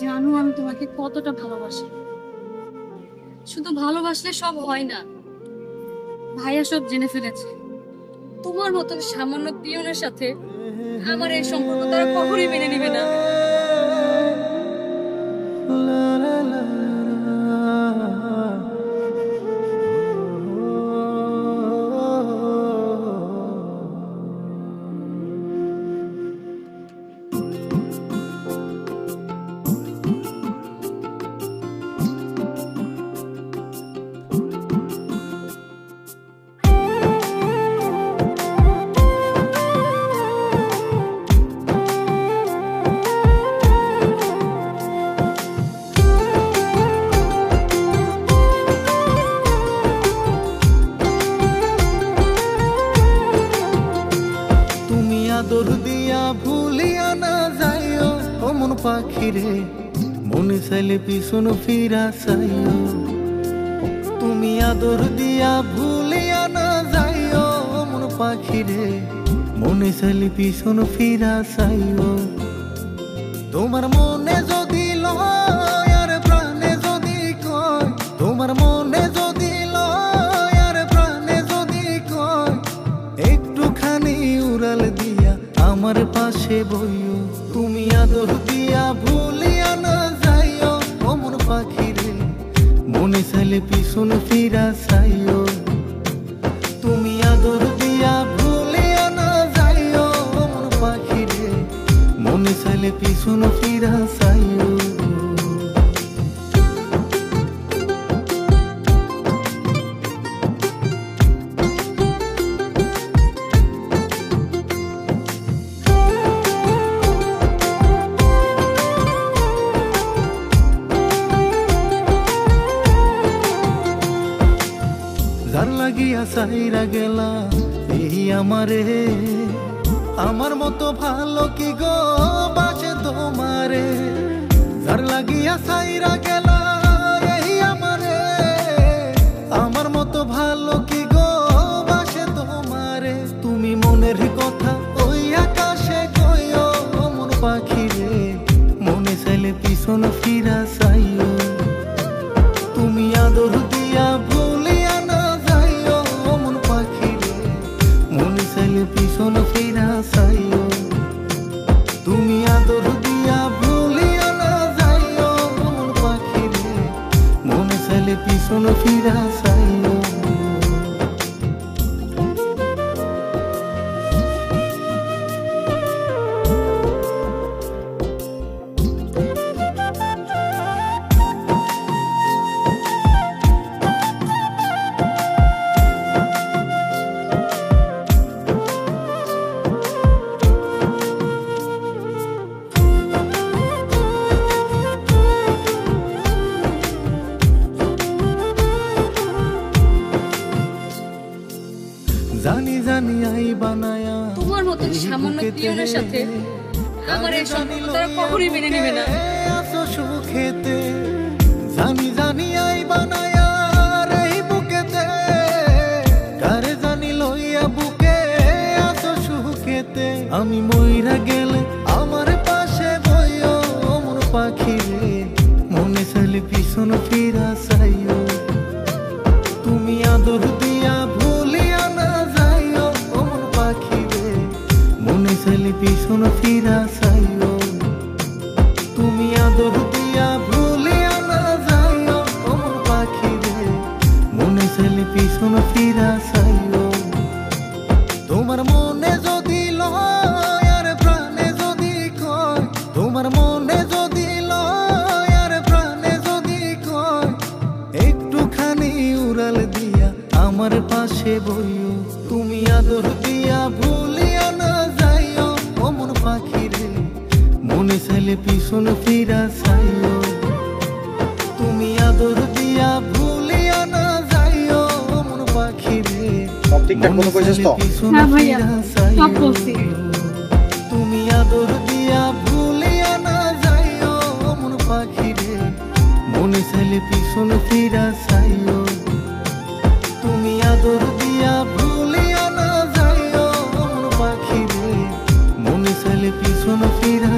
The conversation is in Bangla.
জানো আমি তোমাকে কতটা ভালোবাসি। শুধু ভালোবাসলে সব হয় না। ভাইয়া সব জেনে ফেলেছে। তোমার মতো সামান্য পিয়নের সাথে আমার এই সম্পর্ক তারা কখনোই মেনে নিবে না। পাখিরে, মনে চাইলে পিছন ফিরা চাইও। তুমি আদর দিয়া ভুলিয়া না যাইও, মন পাখিরে, মনে চাইলে পিছন ফিরা চাইও। তোমার মনে চাইলে পিছন ফিরা চাইও তুমি আদর দিয়া ভুলিয়া না যাইও। অমন পাখিরে, মনে চাইলে পিছন ফিরা সাইরা গেলা, এই আমারে। আমার মতো ভালো কি গো বাসে তোমারে? যার লাগিয়া সাইরা গেলা, এই আমারে। মতো ভালো কি গো বাসে তোমারে? তুমি মনের কথা মন মনে চাইলে পিছন ফিরা চাইও। মনে চাইলে পিছন ফিরা চাইও জানি জানি আই বানায়া। তোমার মতো সামান্য পিয়নের সাথে আমার এই সম্পর্ক তারা কখনোই মেনে নেবে না। আসো সুখেতে জানি জানি আই বানায়া এই বুকেতে। কারে জানি লইয়া বুকে আসো সুখেতে আমি মইরা গেলে আমার পাশে বইও অমর পাখি মনে চাইলে পিছন ফিরা চাইও। তুমি আদর দিয়া চাইলে পিছন ফিরা চাইও তুমি আদর দিয়া ভুলিয়া না যাইও অমন পাখি রে মনে চাইলে পিছন ফিরা চাইও তোমার মনে চাইলে পিছন ফিরা চাইও তুমি আদর দিয়া ভুলিয়া না যাইও। অমন পাখি রে সব ঠিকঠাক মতো কইছিস তো? হ্যাঁ ভাইয়া, সব বলছি। তুমি আদর দিয়া ভুলিয়া না যাইও। মন পাখি রে মনে চাইলে পিছন ফিরা চাইও তুমি আদর দিয়া ভুলিয়া না যাইও। মন পাখি রে মনে চাইলে পিছন ফিরা